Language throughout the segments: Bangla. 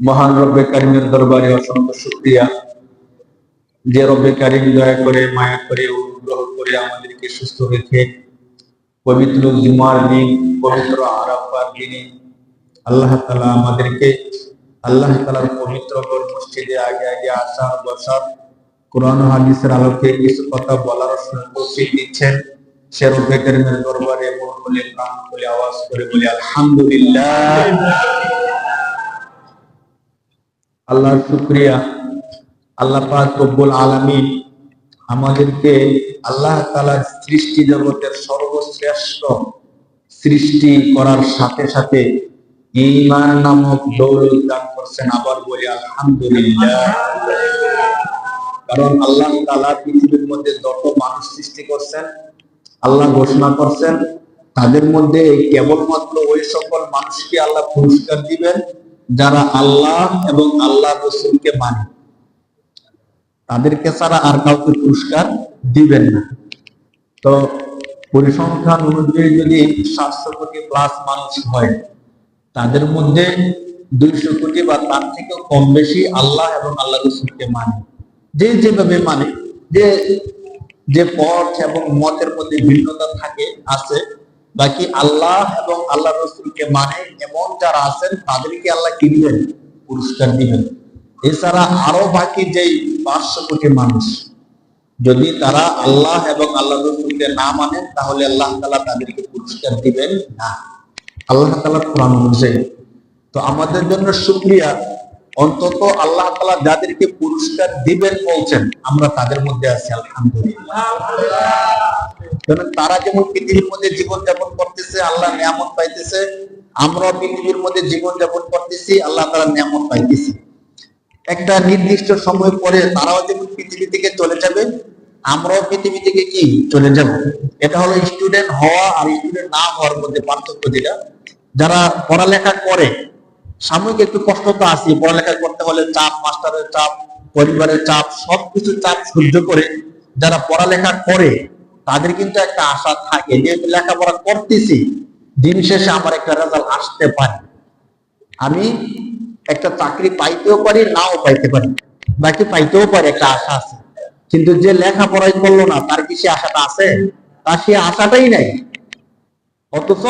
মহান রব্বে কারিমের দরবারে অসংখ্য শুক্রিয়া। যে রব্বে কারিম দয়া করে, মায়া করে, অনুগ্রহ করে আমাদেরকে সুস্থ রেখে, পবিত্র জুমার দিন, পবিত্র আরাফার দিনে আল্লাহ তালা আমাদেরকে, আল্লাহ তালার পবিত্র মসজিদে আগে আগে আসা বসার, কোরআন হাদিসের আলোকে কিছু কথা বলার তৌফিক দিচ্ছেন। সে রব্বে কারিমের দরবারে মন খুলে, প্রাণ খুলে, আওয়াজ করে বলে, আলহামদুলিল্লাহ। আল্লাহর শুক্রিয়া। আল্লাহ পাক রব্বুল আলামিন আমাদেরকে আল্লাহ তাআলার সৃষ্টি জগতের সর্বশ্রেষ্ঠ সৃষ্টি করার সাথে সাথে ইমান নামক দৌলত দান করছেন আবার বলি আলহামদুলিল্লাহ। কারণ আল্লাহ তালা পৃথিবীর মধ্যে যত মানুষ সৃষ্টি করছেন, আল্লাহ ঘোষণা করছেন, তাদের মধ্যে কেবলমাত্র ওই সকল মানুষকে আল্লাহ পুরস্কার দিবেন। যারা আল্লাহ এবং আল্লাহ রসুলকে মানে তাদেরকে ছাড়া আর কাউকে পুরস্কার দিবেন না। তো পরিসংখ্যান অনুযায়ী যদি সাতশো কোটি প্লাস মানুষ হয়, তাদের মধ্যে দুইশো কোটি বা তার থেকেও কম বেশি আল্লাহ এবং আল্লাহ রসুলকে মানে। যে যেভাবে মানে যে যে পথ এবং মতের মধ্যে ভিন্নতা থাকে, আছে বাকি আল্লাহ এবং আল্লাহ রসুলকে মানে এমন যারা আছেন, তাদেরকে আল্লাহ কি দিবেন? পুরস্কার দিবেন। এছাড়া আরও বাকি যেই পাঁচশো কোটি মানুষ, যদি তারা আল্লাহ এবং আল্লাহ রসুলকে না মানেন তাহলে আল্লাহ তালা তাদেরকে পুরস্কার দিবেন না। আল্লাহ তালা কোরআন অনুযায়ী তো আমাদের জন্য শুক্রিয়া। অন্তত আল্লাহ তালা যাদেরকে পুরস্কার দিবেন বলছেন, আমরা তাদের মধ্যে আছি, আলহামদুলিল্লাহ। তারা যেমন পৃথিবীর মধ্যে জীবন যাপন করতেছে, আল্লাহ নিয়ামত পাইতেছে, আমরাও পৃথিবীর মধ্যে জীবন যাপন করতেছি, আল্লাহ তারা নিয়ামত পাইতেছি। একটা নির্দিষ্ট সময় পরে তারাও যেমন পৃথিবী থেকে চলে যাবে, আমরাও পৃথিবী থেকে কি? চলে যাব। এটা হলো স্টুডেন্ট হওয়া আর স্টুডেন্ট না হওয়ার মধ্যে পার্থক্য যেটা। যারা পড়ালেখা করে, সাময়িক একটু কষ্ট তো আছে পড়ালেখা করতে হলে চাপ মাস্টারের চাপ, পরিবারের চাপ সবকিছু চাপ সহ্য করে, যারা পড়ালেখা করে তাদের কিন্তু একটা আশা থাকে যে লেখাপড়া করতেছি, দিন শেষে আমার একটা রেজাল্ট আসতে পারে। আমি একটা চাকরি পাইতেও পারি, নাও পাইতে পারি। বাকি পাইতেও পারে, একটা আশা আছে। কিন্তু যে লেখাপড়াই করল না, তার কি সে আশাটা আছে? তার সে আশাটাই নাই। অথচ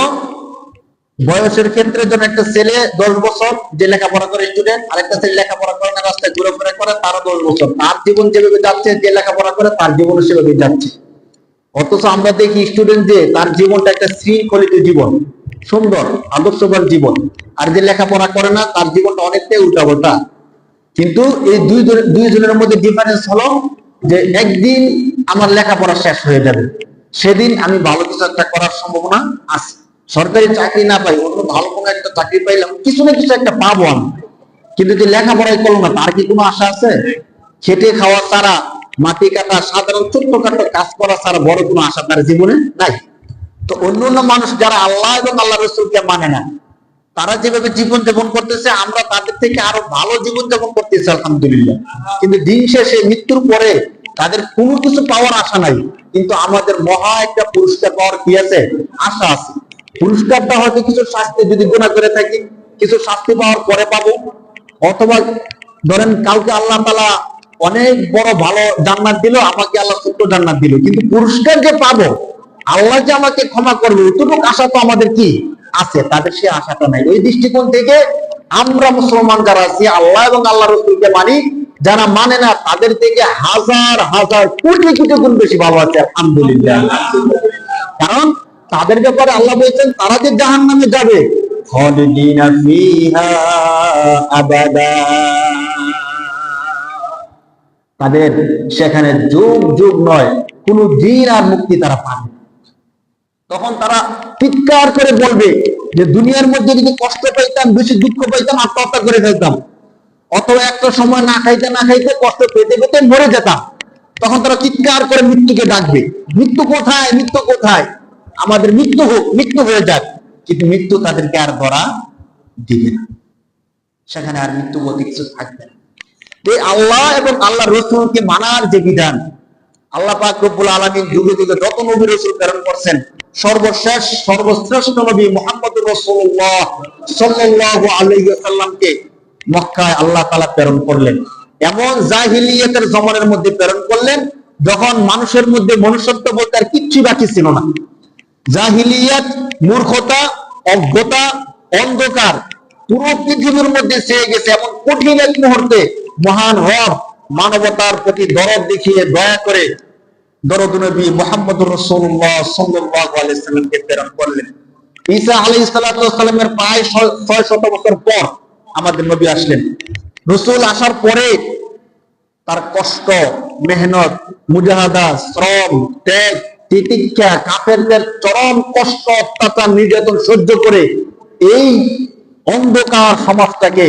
বয়সের ক্ষেত্রে যেন একটা ছেলে দশ বছর যে লেখাপড়া করে স্টুডেন্ট আরেকটা ছেলে লেখাপড়া করে না, রাস্তায় ঘুরে করে, তারও দশ বছর। তার জীবন যেভাবে যাচ্ছে, যে লেখাপড়া করে, তার জীবন সেভাবে যাচ্ছে। অথচ আমরা দেখি স্টুডেন্ট যে তার জীবনটা একটা শৃঙ্খলিত জীবন, সুন্দর, আদর্শবান জীবন। আর যে লেখাপড়া করে না, তার জীবনটা অনেকটাই উল্টাপাল্টা। কিন্তু এই দুই জন- দুই জনের মধ্যে ডিফারেন্স হলো যে একদিন আমার লেখাপড়া শেষ হয়ে যাবে, সেদিন আমি ভালো কিছু একটা করার সম্ভাবনা আছে। সরকারি চাকরি না পাই, অন্য ভালো কোনো একটা চাকরি পাইলাম, কিছু না কিছু একটা পাবো আমি। কিন্তু যে লেখাপড়াই করল না, তার কি কোনো আশা আছে? খেটে খাওয়া ছাড়া মাটি কাটা, সাধারণ ছোট্টখাটো কাজ করা ছাড়া বড় কোনো আশা তার জীবনে নাই। তো অন্য অন্য মানুষ যারা আল্লাহ এবং আল্লাহ রসুলকে মানে না, তারা যেভাবে জীবন যাপন করতেছে, আমরা তাদের থেকে আরও ভালো জীবন যাপন করতেছি, আলহামদুলিল্লাহ। কিন্তু দিন শেষে, মৃত্যুর পরে তাদের কোনো কিছু পাওয়ার আশা নাই। কিন্তু আমাদের মহা একটা পুরস্কার পাওয়ার কি আছে? আশা আছে। পুরস্কারটা হয়তো কিছু শাস্তি যদি গুণা করে থাকি, কিছু শাস্তি পাওয়ার পরে পাবো। অথবা ধরেন কাউকে আল্লাহ তালা অনেক বড় ভালো জান্নাত দিল, আমাকে আল্লাহ ছোট্ট জান্নাত দিল। কিন্তু পুরস্কার যে পাবো, আল্লাহ যে আমাকে ক্ষমা করবে, এতটুকু আশা তো আমাদের কি? আছে, তাদের সে আশাটা নাই। ওই দৃষ্টিকোণ থেকে আমরা মুসলমান যারা আছি, আল্লাহ এবং আল্লাহ রসুলকে মানি, যারা মানে না, তাদের থেকে হাজার হাজার কোটি কোটি গুণ বেশি ভালো আছে, আলহামদুলিল্লাহ। কারণ তাদের ব্যাপারে আল্লাহ বলছেন, তারা যে জাহান নামে যাবে আবাদা। তাদের সেখানে যুগ যুগ নয়, কোন দিন আর মুক্তি তারা পাবে তখন তারা চিৎকার করে বলবে যে, দুনিয়ার মধ্যে যদি কষ্ট পাইতাম, বেশি দুঃখ পাইতাম, আত্মহত্যা করে ফেলতাম। অথবা একটা সময় না খাইতে না খাইতে কষ্ট পেতে পেতে মরে যেতাম। তখন তারা চিৎকার করে মৃত্যুকে ডাকবে, মৃত্যু কোথায়? মৃত্যু কোথায়? আমাদের মৃত্যু হোক, মৃত্যু হয়ে যাক। কিন্তু মৃত্যু তাদেরকে আর ধরা দিবে না। সেখানে আর মৃত্যু বলতে কিছু থাকবে না। এই আল্লাহ এবং আল্লাহ রসুলকে মানার যে বিধান, আল্লাহ পাক রব্বুল আলামিন যুগে যুগে যত নবী রসুল প্রেরণ করছেন, সর্বশেষ, সর্বশ্রেষ্ঠ নবী মোহাম্মদ রসুল্লাহ সাল্লাল্লাহু আলাইহি ওয়াসাল্লামকে মক্কায় আল্লাহ তালা প্রেরণ করলেন। এমন জাহিলিয়াতের জমানের মধ্যে প্রেরণ করলেন, যখন মানুষের মধ্যে মনুষ্যত্ব বলতে আর কিচ্ছু বাকি ছিল না। জাহিলিয়াত, মূর্খতা, অজ্ঞতা, অন্ধকার, পুরো পৃথিবীর মধ্যে চেয়ে গেছে এমন কঠিন এক মুহূর্তে মহান রব মানবতার প্রতি দরদ দেখিয়ে দয়া করে দরদ নবী মোহাম্মদ রসুল্লাহ সাল্লাল্লাহু আলাইহি সাল্লামকে প্রেরণ করলেন। ঈসা আলাইহিস সালাতু সালামের প্রায় ছয় শত বছর পর আমাদের নবী আসলেন। রসুল আসার পরে তার কষ্ট, মেহনত, মুজাহাদা, শ্রম, ত্যাগ, তিতিক্ষা, কাফেরদের চরম কষ্ট, অত্যাচার, নির্যাতন সহ্য করে এই অন্ধকার সমাজটাকে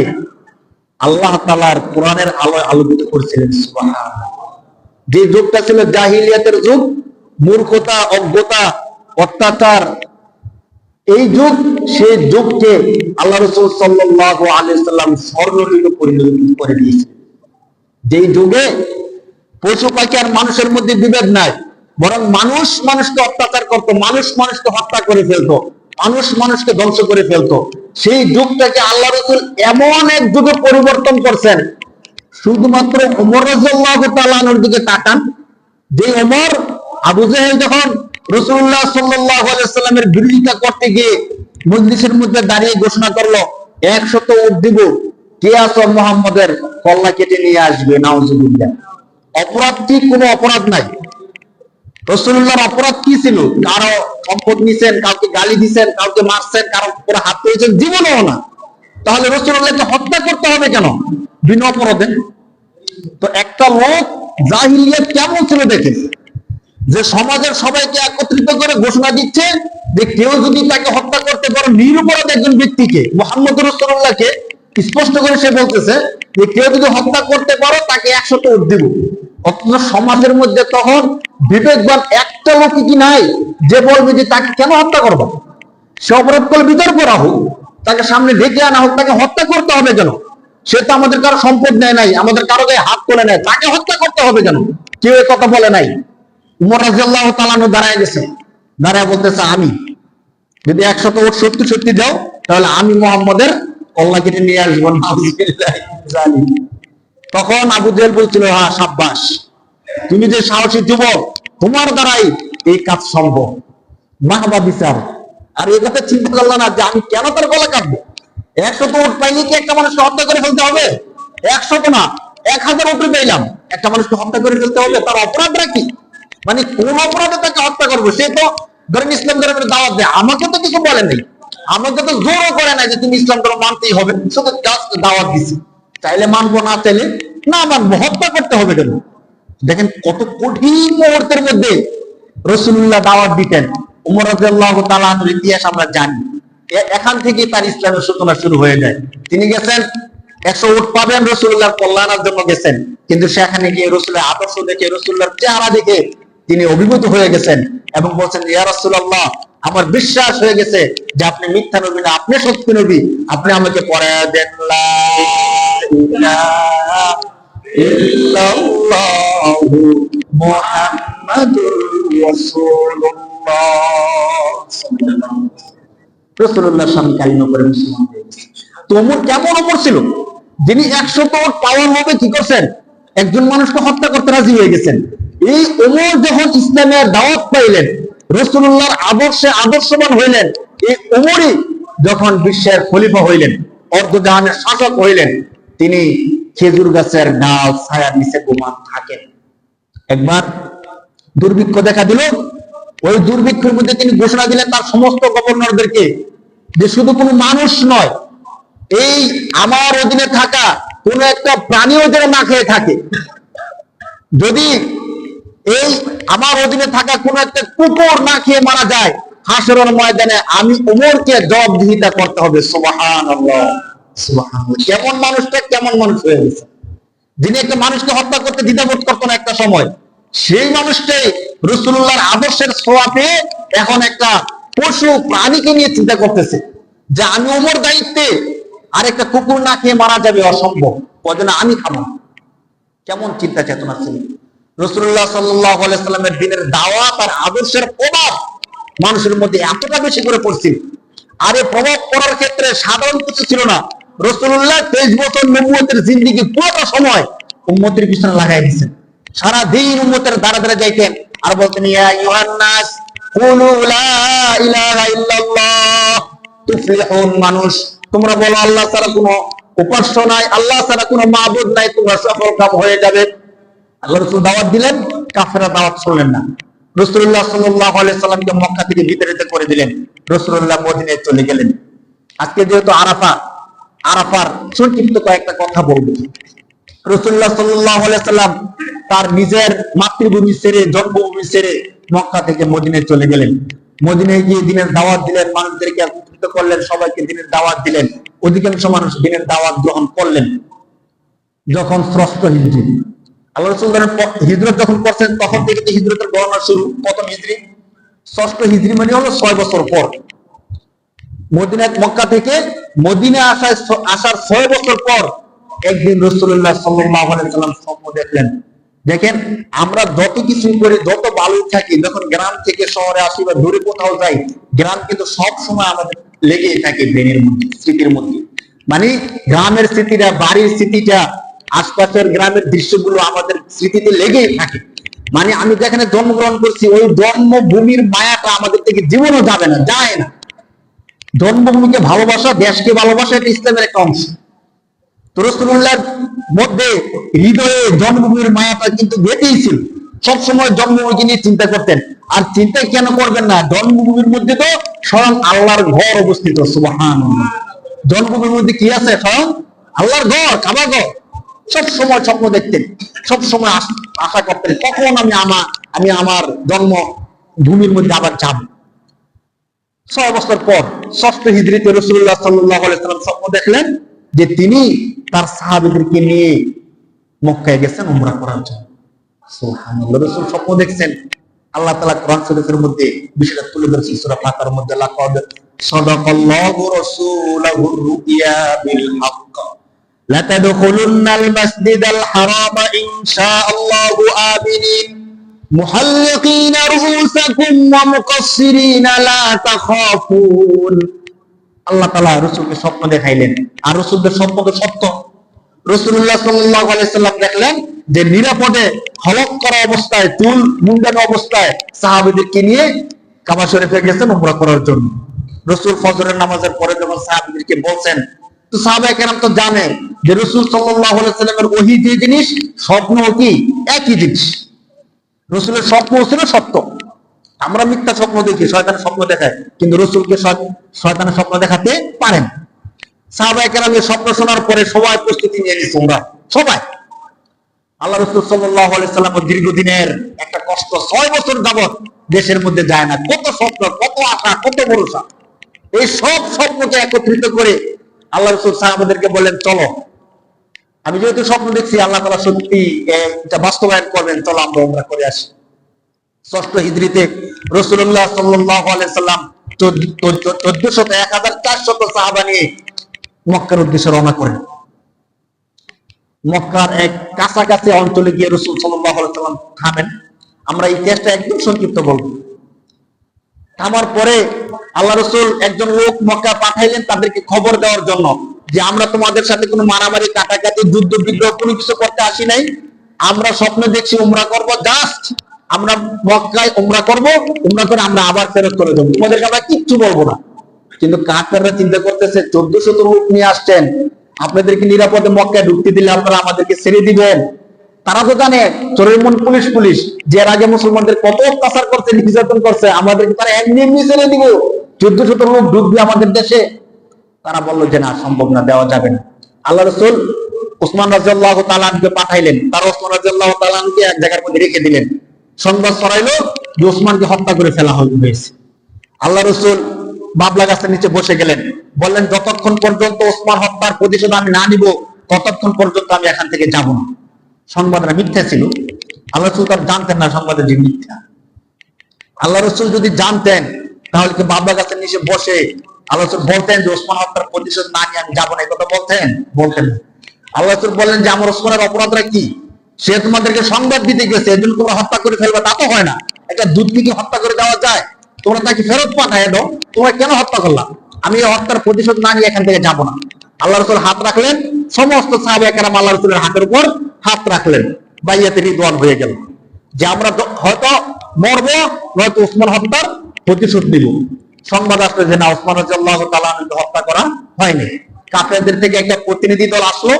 আল্লাহ তালার কোরআনের আলোয় আলোকিত করেছিলেন যে যুগটা ছিল জাহিলিয়াতের যুগ, মূর্খতা, অজ্ঞতা, অত্যাচার, এই যুগ, সেই যুগকে আল্লাহ রসুল সাল্লাহ আলিয়াল্লাম স্বর্ণযুগে পরিণত করে দিয়েছে যে যুগে পশু পাখি আর মানুষের মধ্যে বিভেদ নাই, বরং মানুষ মানুষকে অত্যাচার করতো, মানুষ মানুষকে হত্যা করে ফেলতো। মানুষ মানুষকে ধ্বংস করে ফেলতো। সেই যুগটাকে আল্লাহ রসুল এমন এক যুগে পরিবর্তন করছেন। শুধুমাত্র ওমর রাজিয়াল্লাহু তাআলার দিকে তাকান। যে ওমর আবু জাহেল যখন রসুল্লাহ সাল্লামের বিরোধিতা করতে গিয়ে মজলিসের মধ্যে দাঁড়িয়ে ঘোষণা করল একশত উট দিব, কে আছো মোহাম্মদের কল্লা কেটে নিয়ে আসবে, নাউজুবিল্লাহ? অপরাধ ঠিক কোনো অপরাধ নাই। রসুল্লাহর অপরাধ কি ছিল? কারও সম্পদ নিছেন কাউকে গালি দিছেন, কাউকে মারছেন, কারও উপরে হাত পেয়েছেন জীবনেও না। তাহলে রসুল্লাহকে হত্যা করতে হবে কেন? বিনা অপরাধে। তো একটা লোক জাহিলিয়াত কেমন ছিল দেখেন যে সমাজের সবাইকে একত্রিত করে ঘোষণা দিচ্ছে যে কেউ যদি তাকে হত্যা করতে পারো নিরপরাধ একজন ব্যক্তিকে মোহাম্মদ রসুল্লাহকে, স্পষ্ট করে সে বলতেছে যে কেউ যদি হত্যা করতে পারো তাকে একশত উঠ দিব। অথচ সমাজের মধ্যে তখন বিবেকবান একটা লোক কি নাই? যে বলবে যে তাকে কেন হত্যা করব? সে অপরাধ করলে বিতর্ক হোক তাকে সামনে ডেকে আনা হোক, তাকে হত্যা করতে হবে কেন? সে তো আমাদের কারও সম্পদ নেয় নাই, আমাদের কারও গায়ে হাত তোলে নেয় তাকে হত্যা করতে হবে কেন? কেউ এ কথা বলে নাই। উমর রাজিয়াল্লাহ তালানো দাঁড়ায় গেছে। দাঁড়ায় বলতেছে, আমি, যদি একশত ওর সত্যি সত্যি দাও, তাহলে আমি মোহাম্মদের কল্লা কেটে নিয়ে আসব জানি। তখন আবু জেল বলছিল হ্যাঁ সাব্বাস, তুমি যে সাহসী যুবক, তোমার দ্বারাই এই কাজ সম্ভব। মাহবা বিচার। আর এই কথা চিন্তা করল না যে আমি কেন তার গলা কাটবো? একশো তো উঠ পাইনি কি একটা মানুষকে হত্যা করে ফেলতে হবে? একশো তো না, এক হাজার উঠে পেলাম। একটা মানুষকে হত্যা করে ফেলতে হবে, তার অপরাধটা কি? মানে কোন অপরাধে তাকে হত্যা করব? সে তো ধরেন ইসলাম ধর্মের দাওয়াত দেয়। আমাকে তো কিছু বলে নাই। আমাকে তো জোরও করে নাই যে তুমি ইসলাম ধর্ম মানতেই হবে। শুধু দাওয়াত দিছি। চাইলে মানবো না চাইলে না মানবো, হত্যা করতে হবে কেন? দেখেন কত কঠিন মুহূর্তের মধ্যে রসুল্লাহ দাওয়াত দিতেন। উমর তাআলার ইতিহাস আমরা জানি। এখান থেকে তার ইসলামের সূচনা শুরু হয়ে যায়। তিনি গেছেন, একশো উট পাবেন রসুল্লাহর কল্যাণের জন্য গেছেন। কিন্তু সেখানে গিয়ে রসুলের আদর্শ দেখে রসুল্লাহর চেহারা দেখে তিনি অভিভূত হয়ে গেছেন এবং বলছেন, ইয়া রাসূলুল্লাহ আমার বিশ্বাস হয়ে গেছে যে আপনি মিথ্যা নবী না, আপনি সত্যি নবী। আপনি আমাকে পড়ায় দেন কেমন ওমর ছিল? যিনি তোর হবে কি করছেন? একজন মানুষকে হত্যা করতে রাজি হয়ে গেছেন। এই ওমর যখন ইসলামের দাওয়াত পাইলেন রসুল্লাহর আদর্শে আদর্শবান হইলেন। এই ওমরই যখন বিশ্বের খলিফা হইলেন, অর্ধজাহানের শাসক হইলেন, তিনি খেজুর গাছের ডাল ছায়ার নিচে গোমান থাকেন। একবার দুর্ভিক্ষ দেখা দিল। ওই দুর্ভিক্ষের মধ্যে তিনি ঘোষণা দিলেন তার সমস্ত গভর্নরদেরকে যে শুধু কোনো মানুষ নয়, এই আমার অধীনে থাকা কোন একটা প্রাণীও যেন না খেয়ে থাকে। যদি এই আমার অধীনে থাকা কোন একটা কুকুর না খেয়ে মারা যায়। হাসরের ময়দানে আমি উমরকে জবাবদিহিতা করতে হবে। কেমন মানুষটা কেমন মানুষ হয়ে গেছে। যিনি একটা মানুষকে হত্যা করতে দ্বিধাবোধ করতো না একটা সময়, সেই মানুষটাই রসুল্লাহর আদর্শের ছোঁয়া পেয়ে এখন একটা পশু প্রাণীকে নিয়ে চিন্তা করতেছে যে আমি ওমর দায়িত্বে আর একটা কুকুর না খেয়ে মারা যাবে, অসম্ভব। কদিন আমি খাব? কেমন চিন্তা চেতনা ছিল? রসুল্লাহ সাল্লামের দিনের দাওয়াত আর আদর্শের প্রভাব মানুষের মধ্যে এতটা বেশি করে পড়ছিল। আর এই প্রভাব পড়ার ক্ষেত্রে সাধারণ কিছু ছিল না। রসুল্লাহ তেইশ বছর নবুয়তের জিন্দিগি পুরোটা সময় উম্মতের পিছনে লাগাই দিচ্ছেন সারা দিন উম্মতের দ্বারা দ্বারা যাইতেন আর বলতেন ইউহান্নাস মানুষ, তোমরা বলো আল্লাহ ছাড়া কোনো উপাস্য নাই, আল্লাহ ছাড়া কোনো মাবুদ নাই, তোমরা সফল কাম হয়ে যাবে। আল্লাহ রসুল দাওয়াত দিলেন কাফেরা দাওয়াত শুনলেন না। রসুল্লাহ সাল্লামকে মক্কা থেকে বিতাড়িত করে দিলেন। রসুল্লাহ চলে গেলেন। আজকে যেহেতু আরাফা, আরাফার সংক্ষিপ্ত কয়েকটা কথা বলব। রসুল্লাহ সাল্লাহ সাল্লাম তার নিজের মাতৃভূমি ছেড়ে, জন্মভূমি ছেড়ে মক্কা থেকে মদিনায় চলে গেলেন। মদিনায় গিয়ে দিনের দাওয়াত দিলেন, মানুষদেরকে একত্রিত করলেন, সবাইকে দিনের দাওয়াত দিলেন। অধিকাংশ মানুষ দিনের দাওয়াত গ্রহণ করলেন। যখন ষষ্ঠ হিজরি আল্লাহ রসুল প- হিজরত যখন করছেন, তখন থেকে হিজরতের গণনা শুরু, প্রথম হিজরি, ষষ্ঠ হিজরি মানে হলো ছয় বছর পর। মক্কা থেকে আসার ছয় বছর পর একদিন রসুল্লাহ সাল্লাম স্বপ্ন দেখলেন। দেখেন, আমরা যত কিছু করি, যত ভালো থাকি, যখন গ্রাম থেকে শহরে আসি বা দূরে কোথাও যাই, গ্রাম কিন্তু সব সময় আমাদের লেগেই থাকে ব্রেনের মধ্যে, স্মৃতির মধ্যে। মানে গ্রামের স্মৃতিটা, বাড়ির স্মৃতিটা আশপাশের গ্রামের দৃশ্যগুলো আমাদের স্মৃতিতে লেগেই থাকে। মানে আমি যেখানে জন্মগ্রহণ করছি, ওই জন্মভূমির মায়াটা আমাদের থেকে জীবনও যাবে না, যায় না। জন্মভূমিকে ভালোবাসা দেশকে ভালোবাসা, এটা ইসলামের একটা অংশ। রসুল্লাহর মধ্যে হৃদয়ে জন্মভূমির মায়াটা কিন্তু গেঁথেই ছিল। সবসময় জন্মভূমিকে নিয়ে চিন্তা করতেন। আর চিন্তা কেন করবেন না? জন্মভূমির মধ্যে তো স্বয়ং আল্লাহর ঘর অবস্থিত সুবহান জন্মভূমির মধ্যে কি আছে? স্বয়ং আল্লাহর ঘর কাবা ঘর। সব সময় স্বপ্ন দেখতেন সব সময় আশা করতেন, কখন আমি আমার আমি আমার জন্ম ভূমির মধ্যে আবার যাব? ছয় বছর পর ষষ্ঠ হিজড়িতে রসুল্লাহ সাল্লাম স্বপ্ন দেখলেন যে তিনি তার সাহাবিদেরকে নিয়ে মক্কায় গেছেন উমরা করার জন্য। রসুল স্বপ্ন দেখছেন। আল্লাহ তাআলা কোরআন শরীফের মধ্যে বিষয়টা তুলে ধরেছেন, সূরা ফাতার মধ্যে, লাকাদ সাদাকাল্লাহু রাসূলুহুর রুইয়া বিল হক। لتدخلن المسجد الحرام إن شاء الله آمنين محلقين رؤوسكم ومقصرين لا تخافون আল্লাহ তালা রসুলকে স্বপ্ন দেখাইলেন আর রসুলদের স্বপ্ন তো সত্য রসুল্লাহ সাল্লাম দেখলেন যে নিরাপদে হলক করা অবস্থায় চুল মুন্ডানো অবস্থায় সাহাবিদেরকে নিয়ে কাবা শরীফে গেছেন উমরা করার জন্য রসুল ফজরের নামাজের পরে যখন সাহাবিদেরকে বলছেন তো সাহাবা কেরাম তো জানে যে রসুল সাল্লামের ওহি যে জিনিস, স্বপ্ন কি? একই জিনিস। রসুলের স্বপ্ন ছিল সত্য। আমরা মিথ্যা স্বপ্ন দেখি, শয়তানের স্বপ্ন দেখায়, কিন্তু রসুলকে শয়তানের স্বপ্ন দেখাতে পারেন। সাহাবাই কেরামের স্বপ্ন শোনার পরে সবাই প্রস্তুতি নিয়ে নিচ্ছে ওরা সবাই। আল্লাহ রসুল সাল্লাহ সাল্লামের দীর্ঘদিনের একটা কষ্ট ছয় বছর যাবত দেশের মধ্যে যায় না। কত স্বপ্ন, কত আশা, কত ভরসা। এই সব স্বপ্নকে একত্রিত করে আল্লাহ রসুল সাহাবাদেরকে বললেন, চলো। আমি যেহেতু স্বপ্ন দেখছি, আল্লাহ তালা সত্যি বাস্তবায়ন করবেন, চলো আমরা উমরা করে আসি। ষষ্ঠ হিজড়িতে রসুল্লাহ সাল্লাম চোদ্দশত এক হাজার চারশত সাহাবা নিয়ে মক্কার উদ্দেশ্যে রওনা করেন। মক্কার এক কাছাকাছি অঞ্চলে গিয়ে রসুল সাল্লাম থামেন আমরা ইতিহাসটা একদম সংক্ষিপ্ত বলব। থামার পরে আল্লাহ রসুল একজন লোক মক্কা পাঠাইলেন তাদেরকে খবর দেওয়ার জন্য যে আমরা তোমাদের সাথে কোনো মারামারি, কাটাকাটি, যুদ্ধ বিগ্রহ কোনো কিছু করতে আসি নাই। আমরা স্বপ্ন দেখছি উমরা করব, জাস্ট আমরা মক্কায় উমরা করব, উমরা করে আমরা আবার ফেরত করে দেবো। তোমাদেরকে আমরা কিচ্ছু বলব না। কিন্তু কাফেররা চিন্তা করতেছে চোদ্দ শত লোক নিয়ে আসছেন। আপনাদেরকে নিরাপদে মক্কায় ঢুকতে দিলে আপনারা আমাদেরকে ছেড়ে দিবেন। তারা তো জানে চোরের মন পুলিশ পুলিশ। যে আগে মুসলমানদের কত অত্যাচার করছে, নির্যাতন করছে, আমাদেরকে তারা এমনি এমনি ছেড়ে দিব। চোদ্দ শত লোক ঢুকবে আমাদের দেশে, তারা বলল যে না, সম্ভব না, দেওয়া যাবে না। আল্লাহ রসুল ওসমান রাজিয়াল্লাহ তালানকে পাঠাইলেন। তার ওসমান রাজিয়াল্লাহ তালানকে এক জায়গার মধ্যে রেখে দিলেন। সংবাদ ছড়াইলো যে ওসমানকে হত্যা করে ফেলা হয়েছে। আল্লাহ রসুল বাবলা গাছের নিচে বসে গেলেন। বললেন, যতক্ষণ পর্যন্ত ওসমান হত্যার প্রতিশোধ আমি না নিব, ততক্ষণ পর্যন্ত আমি এখান থেকে যাব না। সংবাদটা মিথ্যা ছিল। আল্লাহ রসুল তার জানতেন না সংবাদের যে মিথ্যা। আল্লাহ রসুল যদি জানতেন তাহলে কি বাবলা গাছের নিচে বসে আল্লাহ বলতেন যে, ওসমান হত্যার প্রতিশোধ না নিয়ে আমি যাব না? কথা বলতেন? বলতেন আল্লাহ বললেন যে, আমার ওসমানের অপরাধটা কি? সে তোমাদেরকে সংবাদ দিতে গেছে, এজন্য তোমরা হত্যা করে ফেলবে, তা তো হয় না। একটা দুধকে কি হত্যা করে দেওয়া যায়? তোমরা তাকে ফেরত পাঠায় দাও, তোমরা কেন হত্যা করলাম আমি এই হত্যার প্রতিশোধ না নিয়ে এখান থেকে যাব না। আল্লাহ রসুল হাত রাখলেন, সমস্ত সাহাবে একরাম আল্লাহ রসুলের হাতের উপর হাত রাখলেন। বাইয়াতে রিদওয়ান হয়ে গেল। যে আমরা হয়তো মরবো, নয়তো উসমান হত্যার প্রতিশোধ নিব। সংবাদ আসলো যে না, ওসমান তাআলা হত্যা করা হয়নি। কাফেরদের থেকে একটা প্রতিনিধি দল আসলো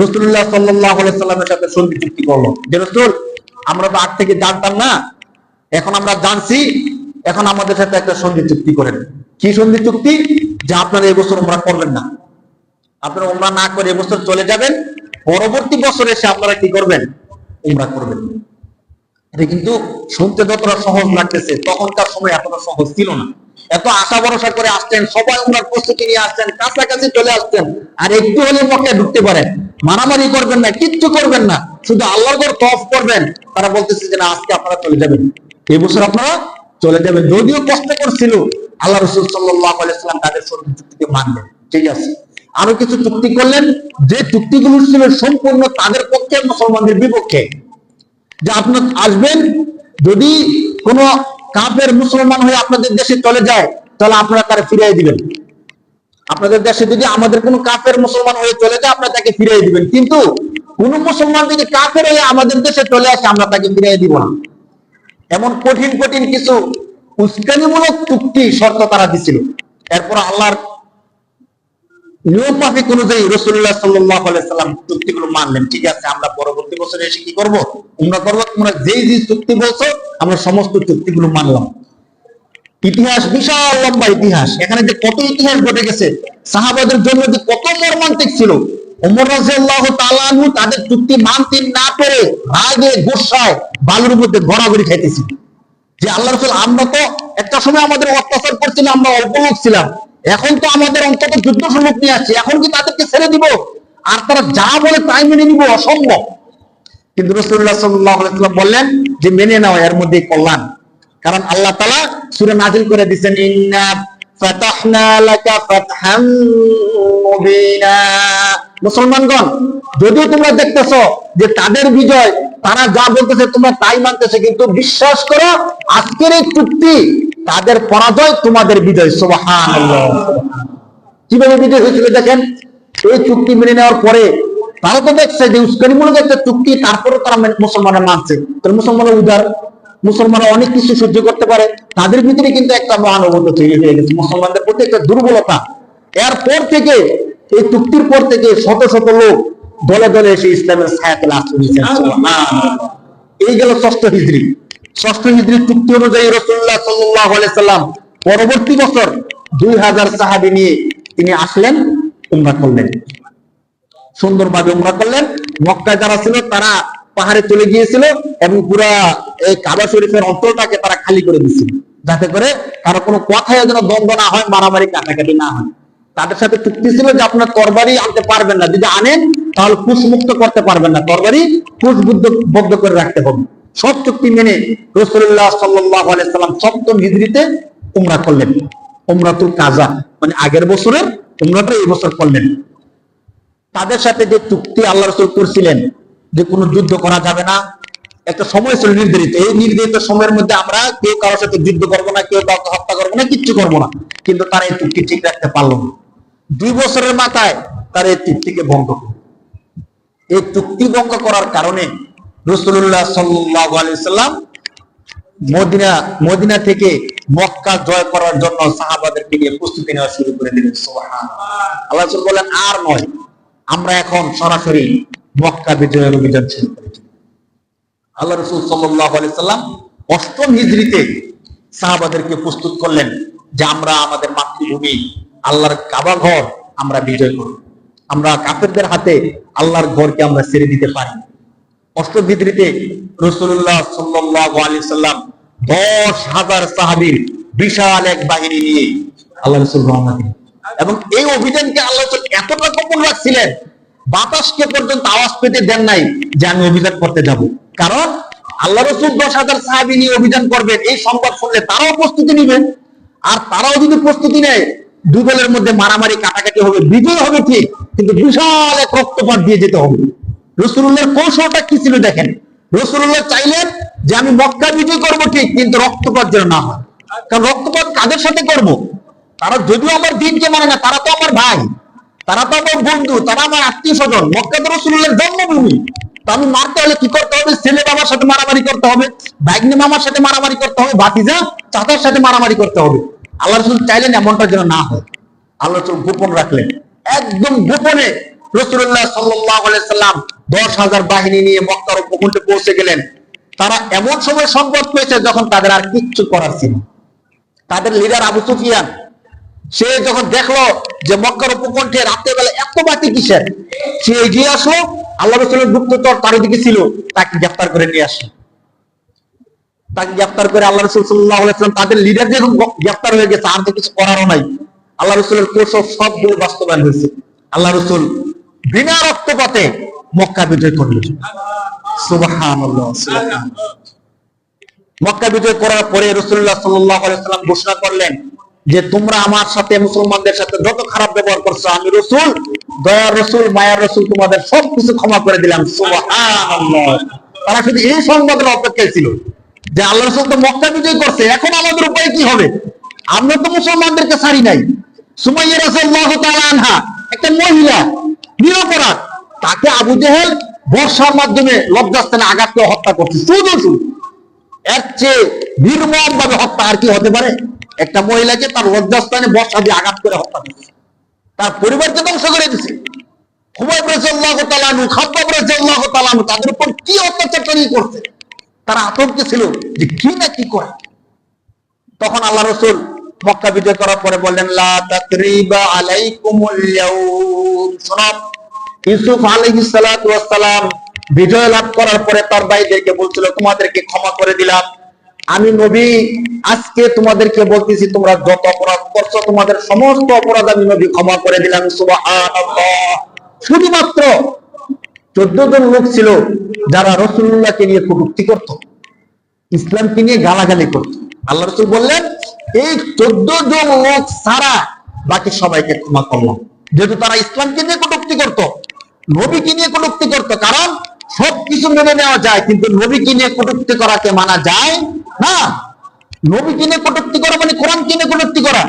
রসুল্লাহ সাল্লাহ সাল্লামের সাথে সন্ধি চুক্তি করল। যে রসুল, আমরা তো আগ থেকে জানতাম না, এখন আমরা জানছি, এখন আমাদের সাথে একটা সন্ধি চুক্তি করেন। কি সন্ধি চুক্তি? যে আপনারা এবছর উমরা করবেন না। আপনারা উমরা না করে এবছর চলে যাবেন, পরবর্তী বছর এসে আপনারা কি করবেন? উমরা করবেন। এটা কিন্তু শুনতে যতটা সহজ লাগতেছে, তখনকার সময় এতটা সহজ ছিল না। এত আশা ভরসা করে আসছেন সবাই উমরার প্রস্তুতি নিয়ে আসছেন কাছাকাছি চলে আসছেন আর একটু হলে মক্কে ঢুকতে পারেন। মারামারি করবেন না, কিচ্ছু করবেন না, শুধু আল্লাহর ঘর তফ করবেন। তারা বলতেছে যে, না, আজকে আপনারা চলে যাবেন। এই বছর আপনারা চলে যাবেন। যদিও কষ্ট করছিল, আল্লাহ রসুল সাল্লাহ আলাইসাল্লাম তাদের সঙ্গে চুক্তিকে মানলেন ঠিক আছে। আরও কিছু চুক্তি করলেন, যে চুক্তিগুলো ছিল সম্পূর্ণ তাদের পক্ষে, মুসলমানদের বিপক্ষে। যে আপনার আসবেন, যদি কোন কাপের মুসলমান হয়ে আপনাদের দেশে চলে যায়, তাহলে আপনারা তারা ফিরিয়ে দিবেন। আপনাদের দেশে যদি আমাদের কোন কাপের মুসলমান হয়ে চলে যায়, আপনারা তাকে ফিরিয়ে দিবেন। কিন্তু কোন মুসলমান যদি কাপের হয়ে আমাদের দেশে চলে আসে, আমরা তাকে ফিরিয়ে দিব না। এমন কঠিন কঠিন কিছু উস্কানিমূলক চুক্তি, শর্ত তারা দিছিল। এরপর আল্লাহর নিয়ম মাফিক অনুযায়ী রসুল্লাহ সাল্লাম চুক্তিগুলো মানলেন। ঠিক আছে, আমরা পরবর্তী বছরে এসে কি করব? উমরা করব, তোমরা যেই যে চুক্তি বলছো, আমরা সমস্ত চুক্তিগুলো মানলাম। ইতিহাস বিশাল লম্বা ইতিহাস। এখানে যে কত ইতিহাস ঘটে গেছে, সাহাবাদের জন্য যে কত মর্মান্তিক ছিল ওমর রাজিয়াল্লাহু তাআলা তাদের চুক্তি মানতে না পেরে রাগে গোসায় বালুর মধ্যে গড়াগড়ি খাইতেছি যে আল্লাহ রসুল, আমরা তো একটা সময় আমাদের অত্যাচার করছিলাম, আমরা অল্প লোক ছিলাম। এখন তো আমাদের অন্তত যুদ্ধ সম্মুখ নিয়ে আসছে। এখন কি তাদেরকে ছেড়ে দিব? আর তারা যা বলে তাই মেনে নিব? অসম্ভব। কিন্তু রসুল্লাহ বললেন যে, মেনে নাও, এর মধ্যে কল্যাণ। কারণ আল্লাহ তালা সুরে নাজিল করে দিচ্ছেন মুসলমানগণ, যদিও তোমরা দেখতেছো যে তাদের বিজয়, তারা যা বলতেছে তোমরা তাই মানতেছে, কিন্তু বিশ্বাস করো, আজকের এই চুক্তি তাদের পরাজয় তোমাদের বিজয়, সুবহানাল্লাহ। কীভাবে বিজয় হয়েছিল দেখেন? এই চুক্তি মেনে নেওয়ার পরে তারা তো দেখছে যে উস্কানিমূলক একটা চুক্তি, তারপরে তারা মেনে- মুসলমানরা মানছে। তাহলে মুসলমানের উদার, মুসলমানরা অনেক কিছু সহ্য করতে পারে। তাদের ভিতরে কিন্তু একটা মহানুভূত তৈরি হয়ে গেছে। মুসলমানদের প্রতি একটা দুর্বলতা। এরপর থেকে, এই চুক্তির পর থেকে শত শত লোক দলে দলে এসে ইসলামের ছায়াতে আশ্রয় নিয়েছেন এই গেল ষষ্ঠ হিজড়ি ষষ্ঠ হিজড়ি চুক্তি অনুযায়ী রসুল্লাহ সাল্লাহ সাল্লাম পরবর্তী বছর দুই হাজার সাহাবি নিয়ে তিনি আসলেন, উমরা করলেন। সুন্দরভাবে উমরা করলেন। মক্কায় যারা ছিল, তারা পাহাড়ে চলে গিয়েছিল এবং পুরা এই কাবা শরীফের অঞ্চলটাকে তারা খালি করে দিচ্ছিল যাতে করে কারও কোনো কথায় যেন দ্বন্দ্ব না হয়, মারামারি কাটাকাটি না হয়। তাদের সাথে চুক্তি ছিল যে আপনার তরবারি আনতে পারবেন না। যদি আনেন, তাহলে কুশ মুক্ত করতে পারবেন না। তরবারি কুশ বুদ্ধ বদ্ধ করে রাখতে হবে। সব চুক্তি মেনে রসুল্লাহ সাল্লাহ আলাইসাল্লাম সপ্তম হিজড়িতে উমরা করলেন। উমরাতুল কাজা মানে আগের বছরের উমরাটা এই বছর করলেন। তাদের সাথে যে চুক্তি আল্লাহ রসুল করছিলেন, যে কোনো যুদ্ধ করা যাবে না, একটা সময় ছিল নির্ধারিত। এই নির্ধারিত সময়ের মধ্যে আমরা কেউ কারোর সাথে যুদ্ধ করব না, কেউ কাউকে হত্যা করব না, কিচ্ছু করব না। কিন্তু তারা এই চুক্তি ঠিক রাখতে পারল না। দুই বছরের মাথায় তারা এই চুক্তিকে ভঙ্গ এই চুক্তি ভঙ্গ করার কারণে রসুল্লাহ সাল্লাম মদিনা মদিনা থেকে মক্কা জয় করার জন্য সাহাবাদেরকে নিয়ে প্রস্তুতি নেওয়া শুরু করে দিলেন। আল্লাহ রাসূল বলেন আর নয়, আমরা এখন সরাসরি মক্কা বিজয়ের অভিযান শুরু করেছি আল্লাহ রসুল সাল্লাম অষ্টম হিজড়িতে সাহাবাদেরকে প্রস্তুত করলেন যে, আমরা আমাদের মাতৃভূমি, আল্লাহর কাবা ঘর, আমরা বিজয় করব। আমরা কাফেরদের হাতে আল্লাহর ঘরকে আমরা ছেড়ে দিতে পারি অষ্টম রসুল্লাহ সাল্লাম দশ হাজার সাহাবির বিশাল এক বাহিনী নিয়ে আল্লাহ রসুল এবং এই অভিযানকে আল্লাহ এতটা গোপন রাখছিলেন, বাতাসকে পর্যন্ত আওয়াজ পেতে দেন নাই যে আমি অভিযান করতে যাব। কারণ আল্লাহ রসুল দশ হাজার সাহাবি নিয়ে অভিযান করবেন, এই সংবাদ শুনলে তারাও প্রস্তুতি নেবেন আর তারাও যদি প্রস্তুতি নেয় দুই দলের মধ্যে মারামারি কাটাকাটি হবে, বিজয় হবে ঠিক, কিন্তু বিশাল এক রক্তপাত দিয়ে যেতে হবে। রসুল্লাহর কৌশলটা কি ছিল দেখেন? রসুল্লাহ চাইলেন যে আমি মক্কা বিজয় করব ঠিক, কিন্তু রক্তপাত যেন না হয়। কারণ রক্তপাত কাদের সাথে করব? তারা যদিও আমার দিনকে মানে না, তারা তো আমার ভাই, তারা তো আমার বন্ধু, তারা আমার আত্মীয় স্বজন মক্কা তো রসুলের জন্মভূমি। তো আমি মারতে হলে কি করতে হবে? ছেলে বাবার সাথে মারামারি করতে হবে বাইকনি মামার সাথে মারামারি করতে হবে, ভাতিজা চাচার সাথে মারামারি করতে হবে। আল্লাহ রসুল চাইলেন এমনটা যেন না হয়। আল্লাহ রসুল গোপন রাখলেন। একদম গোপনে রসুল্লাহ সাল্লাম দশ হাজার বাহিনী নিয়ে মক্কার উপকূলে পৌঁছে গেলেন। তারা এমন সময় সংবাদ পেয়েছে যখন তাদের আর কিচ্ছু করার ছিল তাদের লিডার আবু সুফিয়ান, সে যখন দেখল যে মক্কার উপকণ্ঠে রাতের বেলা এত বাতি কিসের? সে এগিয়ে আসলো, আল্লাহ রসুলের গুপ্তচর তার দিকে ছিল, তাকে গ্রেফতার করে নিয়ে আসলো। তাকে গ্রেফতার করে আল্লাহ রসুল আলাইসালাম তাদের লিডার যখন গ্রেফতার হয়ে গেছে, আর তো কিছু করারও নাই। আল্লাহ রসুলের কৌশল সবগুলো বাস্তবায়ন হয়েছে। আল্লাহ রসুল বিনা রক্তপাতে মক্কা বিজয় সুবহানাল্লাহ মক্কা বিজয় করার পরে রসুল্লাহ সাল্লাম ঘোষণা করলেন যে, তোমরা আমার সাথে, মুসলমানদের সাথে যত খারাপ ব্যবহার করছ, আমি রসুল, দয়ার রসুল, মায়ার রসুল, তোমাদের সব কিছু ক্ষমা করে দিলাম। তারা শুধু এই সংবাদের অপেক্ষায় ছিল যে, আল্লাহ রসুল তো মক্কা বিজয় করছে, এখন আমাদের উপায় কি হবে? আমরা তো মুসলমানদেরকে ছাড়ি নাই। সুমাইয়া রাসূলুল্লাহ তাআলা আনহা, একটা মহিলা নিরপরাধ। তাকে আবু জেহেল বর্ষার মাধ্যমে লজ্জাস্থানে আঘাত করে হত্যা করছে। শুধু শুধু। এর চেয়ে নির্মম ভাবে হত্যা আর কি হতে পারে? একটা মহিলাকে তার লজ্জাস্থানে বর্ষা দিয়ে আঘাত করে হত্যা করছে। তার পরিবারকে ধ্বংস করে দিছে। তাদের উপর কি অত্যাচারটাই করছে? তারা আতঙ্কে ছিল যে কি না কি করে? তখন আল্লাহ রসুল মক্কা বিজয় করার পরে বললেন ইউসুফ আলাইহিস সালাতু বিজয় লাভ করার পরে তার ভাইদেরকে বলছিল, তোমাদেরকে ক্ষমা করে দিলাম। আমি নবী, আজকে তোমাদেরকে বলতেছি, তোমরা যত অপরাধ করছ, তোমাদের সমস্ত অপরাধ আমি নবী ক্ষমা করে দিলাম। শুধুমাত্র চোদ্দ জন লোক ছিল যারা রসুল্লাহকে নিয়ে কটূক্তি করত, ইসলামকে নিয়ে গালাগালি করত। আল্লাহ রসুল বললেন, এই চোদ্দ জন লোক ছাড়া বাকি সবাইকে ক্ষমা করলাম যেহেতু তারা ইসলামকে নিয়ে কটূক্তি করত, নবীকে নিয়ে কটূক্তি করত, কারণ সবকিছু মেনে নেওয়া যায়, কিন্তু নবীকে নিয়ে কটূক্তি করাকে মানা যায় না? নবীকে নিয়ে কটূক্তি করা মানে কোরআনকে কিনে কটূক্তি করা।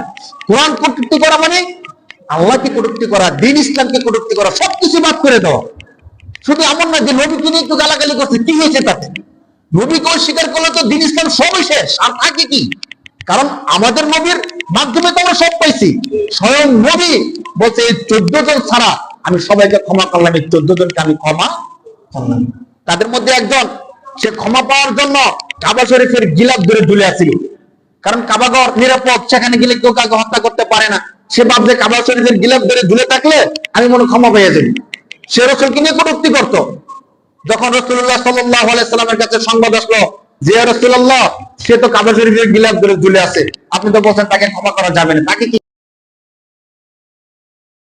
কোরআন কটুক্তি করা মানে আল্লাহকে কটুক্তি করা, দিন ইসলামকে কটুক্তি করা, সবকিছু বাদ করে দেওয়া। শুধু এমন না যে নবীকে নিয়ে একটু গালাগালি করছে, কি হয়েছে তাতে? নবীকে অস্বীকার করলে তো দিন ইসলাম সবই শেষ। আর থাকে কি? কারণ আমাদের নবীর মাধ্যমে তো আমরা সব পাইছি। স্বয়ং নবী বলছে, এই চোদ্দ জন ছাড়া আমি সবাইকে ক্ষমা করলাম, এই চোদ্দ জনকে আমি ক্ষমা করলাম। তাদের মধ্যে একজন, সে ক্ষমা পাওয়ার জন্য কাবা শরীফের গিলাপ ধরে ঝুলে আছিল। কারণ কাবাগর নিরাপদ, সেখানে গেলে কেউ কাউকে হত্যা করতে পারে না। সে ভাবছে কাবা শরীফের গিলাপ ধরে ঝুলে থাকলে আমি মনে ক্ষমা পেয়ে যাই সে রসুলকে নিয়ে কটূক্তি করতো। যখন রসুল্লাহ সাল্লাহ সাল্লামের কাছে সংবাদ আসলো যে রসুল্লাহ সে তো কাবা শরীফের গিলাপ ধরে ঝুলে আছে। আপনি তো বলছেন তাকে ক্ষমা করা যাবে না। তাকে কি